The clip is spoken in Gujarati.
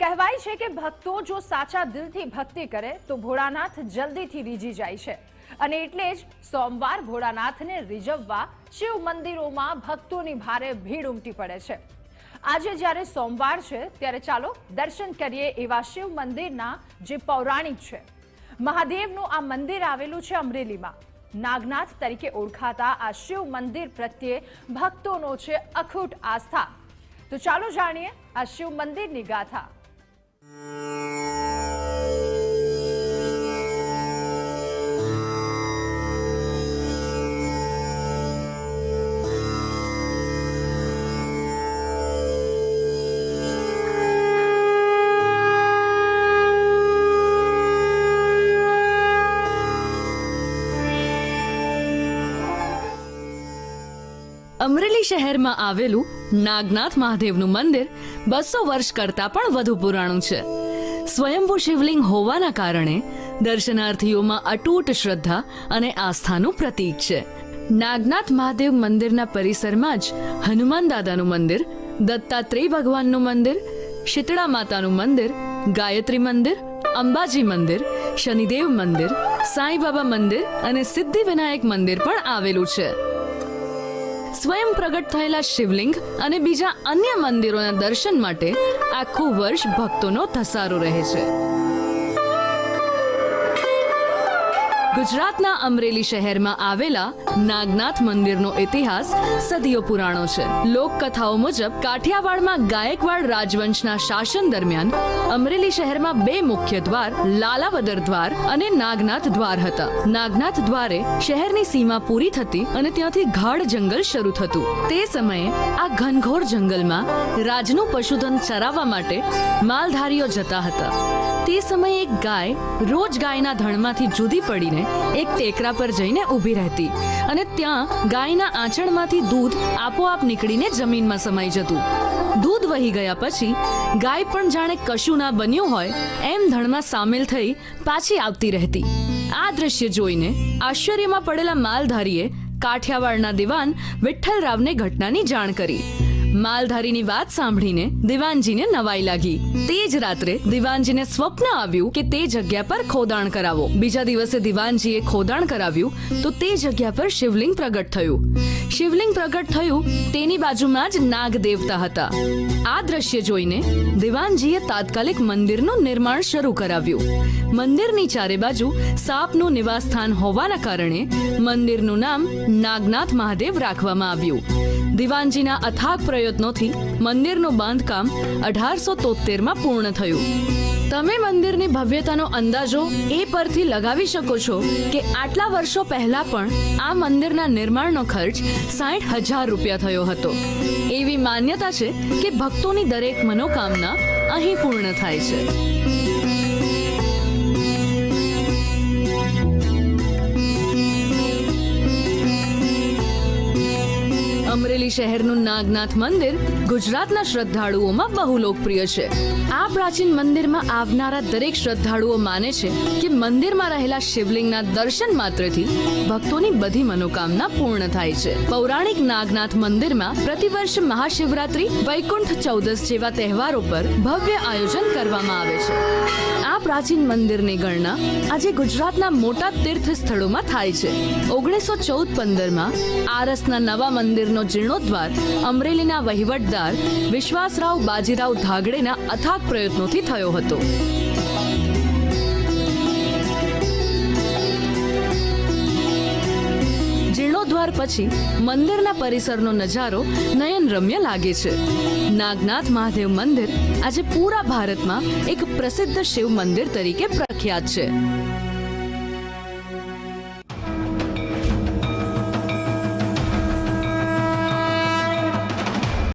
કહેવાય છે કે ભક્તો જો સાચા દિલથી ભક્તિ કરે તો ભોળાનાથ જલ્દીથી રીઝી જાય છે. અને એટલે જ સોમવાર ભોળાનાથને રીઝવવા શિવ મંદિરોમાં ભક્તોની ભારે ભીડ ઉમટી પડે છે. આજે જ્યારે સોમવાર છે, ત્યારે ચાલો દર્શન કરીએ એવા શિવ મંદિરના જે પૌરાણિક છે. મહાદેવનું આ મંદિર આવેલું છે અમરેલીમાં. નાગનાથ તરીકે ઓળખાતા આ શિવ મંદિર પ્રત્યે ભક્તોનો છે અખૂટ આસ્થા. તો ચાલો જાણીએ આ શિવ મંદિરની ગાથા. અમરેલી શહેરમાં આવેલું નાગનાથ મહાદેવનું મંદિર બસો વર્ષ કરતાં પણ વધુ પુરાણું છે. સ્વયંભૂ શિવલિંગ હોવાના કારણે દર્શનાર્થીઓમાં અટૂટ શ્રદ્ધા અને આસ્થાનું પ્રતીક છે. નાગનાથ મહાદેવ મંદિરના પરિસરમાં જ હનુમાન દાદાનું મંદિર, દત્તાત્રેય ભગવાનનું મંદિર, શીતળા માતાનું મંદિર, ગાયત્રી મંદિર, અંબાજી મંદિર, શનિદેવ મંદિર, સાંઈ બાબા મંદિર અને સિદ્ધિ વિનાયક મંદિર પણ આવેલું છે. સ્વયં પ્રગટ થયેલા શિવલિંગ અને બીજા અન્ય મંદિરોના દર્શન માટે આખું વર્ષ ભક્તોનો ધસારો રહે છે. ગુજરાતના અમરેલી શહેરમાં આવેલા નાગનાથ મંદિરનો ઇતિહાસ સદીઓ પુરાણો છે. લોકકથાઓ મુજબ કાઠિયાવાડમાં ગાયકવાડ રાજવંશના શાસન દરમિયાન અમરેલી શહેરમાં બે મુખ્ય દ્વાર, લાલાવદર દ્વાર અને નાગનાથ દ્વાર હતા. નાગનાથ દ્વારે શહેરની સીમા પૂરી થતી અને ત્યાંથી ગાઢ જંગલ શરૂ થતું. તે સમયે આ ઘનઘોર જંગલમાં રાજનું પશુધન ચરાવવા માટે માલધારીઓ જતા હતા. તે સમયે એક ગાય રોજ ગાયના ધણમાંથી જુદી પડીને એક ટેકરા પર જઈને ઊભી રહેતી અને ત્યાં ગાયના આંચણમાંથી દૂધ આપોઆપ નીકળીને જમીનમાં સમાઈ જતું. દૂધ વહી ગયા પછી ગાય પણ જાણે કશું ના બન્યું હોય એમ ધણમાં સામેલ થઈ પાછી આવતી રહેતી. આ દ્રશ્ય જોઈને આશ્ચર્યમાં પડેલા માલધારીએ કાઠિયાવાડના દિવાન વિઠ્ઠલરાવને ઘટનાની જાણ કરી. માલધારીની વાત સાંભળીને દિવાનજીને નવાઈ લાગી. તે જ રાત્રે દિવાનજીને સ્વપ્ન આવ્યું કે તે જગ્યા પર ખોદાણ કરાવો. બીજા દિવસે દિવાનજીએ ખોદાણ કરાવ્યું તો તે જગ્યા પર શિવલિંગ પ્રગટ થયું. શિવલિંગ પ્રગટ થયું તેની બાજુમાં જ નાગ દેવતા હતા. આ દ્રશ્ય જોઈને દિવાનજીએ તાત્કાલિક મંદિરનું નિર્માણ શરૂ કરાવ્યું. મંદિરની ચારે બાજુ સાપનું નિવાસસ્થાન હોવાના કારણે મંદિરનું નામ નાગનાથ મહાદેવ રાખવામાં આવ્યું. દિવાનજીના અથાગ પ્રયત્નોથી મંદિરનું બાંધકામ અઢારસો તોતેરમાં પૂર્ણ થયું. તમે મંદિરની ભવ્યતાનો અંદાજો એ પરથી લગાવી શકો છો કે આટલા વર્ષો પહેલા પણ આ મંદિરના નિર્માણનો ખર્ચ સાઠ હજાર રૂપિયા થયો હતો. માન્યતા છે કે ભક્તોની દરેક મનોકામના અહીં પૂર્ણ થાય છે. અમરેલી શહેરનું નાગનાથ મંદિર ગુજરાતના શ્રદ્ધાળુઓમાં બહુ લોકપ્રિય છે. આ પ્રાચીન મંદિરમાં આવનારા દરેક શ્રદ્ધાળુઓ માને છે કે મંદિરમાં રહેલા શિવલિંગના દર્શન માત્રથી ભક્તોની બધી મનોકામના પૂર્ણ થાય છે. પૌરાણિક નાગનાથ મંદિરમાં પ્રતિવર્ષ મહાશિવરાત્રી, વૈકુંઠ ચૌદસ જેવા તહેવારો પર ભવ્ય આયોજન કરવામાં આવે છે. આ પ્રાચીન મંદિરની ગણના આજે ગુજરાતના મોટા તીર્થ સ્થળોમાં થાય છે. ઓગણીસો ચૌદ પંદરમાં આરસના નવા મંદિરનો જીર્ણોદ્વાર અમરેલીના વહીવટદાર વિશ્વાસરાવ બાજીરાવ ધાગડેના અથાગ પ્રયત્નોથી થયો હતો. જીર્ણોદ્વાર પછી મંદિરના પરિસરનો નજારો નયનરમ્ય લાગે છે. નાગનાથ મહાદેવ મંદિર આજે પૂરા ભારતમાં એક પ્રસિદ્ધ શિવ મંદિર તરીકે પ્રખ્યાત છે.